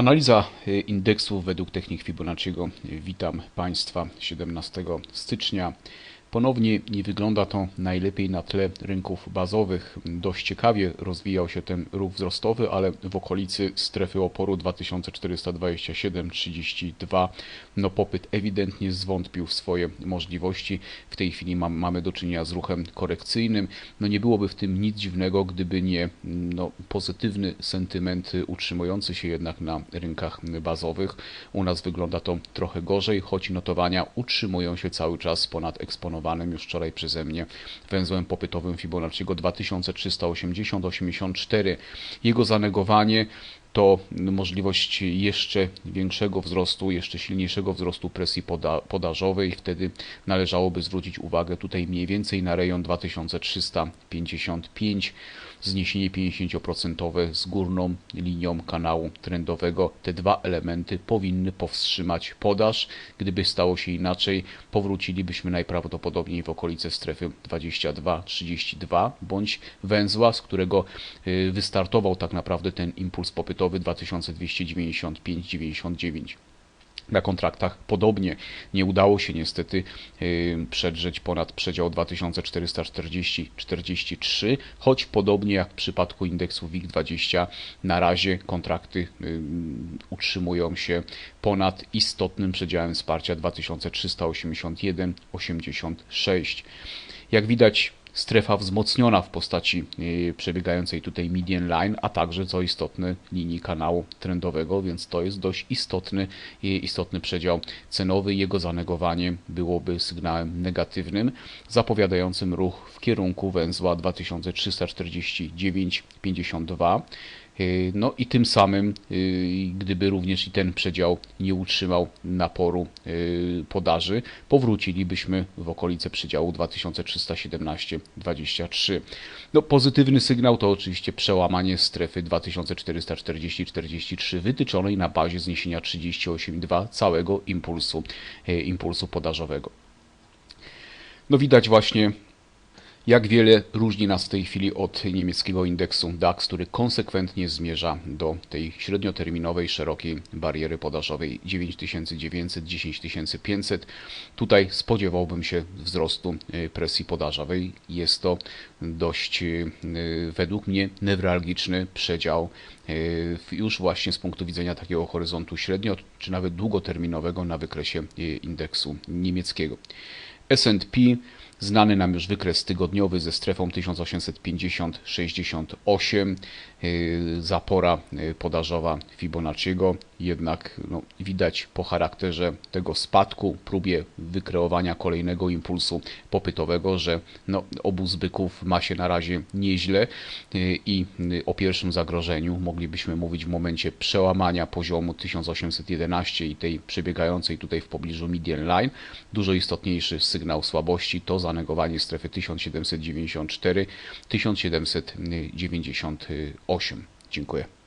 Analiza y, indeksu według technik Fibonacciego. Witam Państwa 17 stycznia. Ponownie nie wygląda to najlepiej na tle rynków bazowych. Dość ciekawie rozwijał się ten ruch wzrostowy, ale w okolicy strefy oporu 2427-32 no popyt ewidentnie zwątpił w swoje możliwości. W tej chwili mam, mamy do czynienia z ruchem korekcyjnym. No nie byłoby w tym nic dziwnego, gdyby nie no, pozytywny sentyment utrzymujący się jednak na rynkach bazowych. U nas wygląda to trochę gorzej, choć notowania utrzymują się cały czas ponad już wczoraj przeze mnie węzłem popytowym Fibonacciego 2380-84. Jego zanegowanie to możliwość jeszcze większego wzrostu, jeszcze silniejszego wzrostu presji poda podażowej. Wtedy należałoby zwrócić uwagę tutaj mniej więcej na rejon 2355, zniesienie 50% z górną linią kanału trendowego. Te dwa elementy powinny powstrzymać podaż. Gdyby stało się inaczej, powrócilibyśmy najprawdopodobniej w okolice strefy 22-32 bądź węzła, z którego y, wystartował tak naprawdę ten impuls popytowy kredytowy 2295,99 na kontraktach. Podobnie nie udało się niestety yy, przedrzeć ponad przedział 2440-43, choć podobnie jak w przypadku indeksu WIG20 na razie kontrakty yy, utrzymują się ponad istotnym przedziałem wsparcia 2381-86. Jak widać strefa wzmocniona w postaci y, przebiegającej tutaj median line, a także co istotne linii kanału trendowego, więc to jest dość istotny, y, istotny przedział cenowy. Jego zanegowanie byłoby sygnałem negatywnym, zapowiadającym ruch w kierunku węzła 2349,52. Y, no i tym samym, gdyby również i ten przedział nie utrzymał naporu podaży, powrócilibyśmy w okolice przedziału 2317-23. No, pozytywny sygnał to oczywiście przełamanie strefy 2440-43 wytyczonej na bazie zniesienia 38,2 całego impulsu, impulsu podażowego. No widać właśnie jak wiele różni nas w tej chwili od niemieckiego indeksu DAX, który konsekwentnie zmierza do tej średnioterminowej, szerokiej bariery podażowej 9900-10500. Tutaj spodziewałbym się wzrostu y, presji podażowej. Jest to dość y, według mnie newralgiczny przedział y, już właśnie z punktu widzenia takiego horyzontu średnio czy nawet długoterminowego na wykresie indeksu niemieckiego. S&P Znany nam już wykres tygodniowy ze strefą 1850-68, y, zapora y, podażowa Fibonacciego, jednak no, widać po charakterze tego spadku, próbie wykreowania kolejnego impulsu popytowego, że no, obóz byków ma się na razie nieźle. Y, i o pierwszym zagrożeniu moglibyśmy mówić w momencie przełamania poziomu 1811 i tej przebiegającej tutaj w pobliżu median line. Dużo istotniejszy sygnał słabości to za zanegowanie strefy 1794-1798. Dziękuję.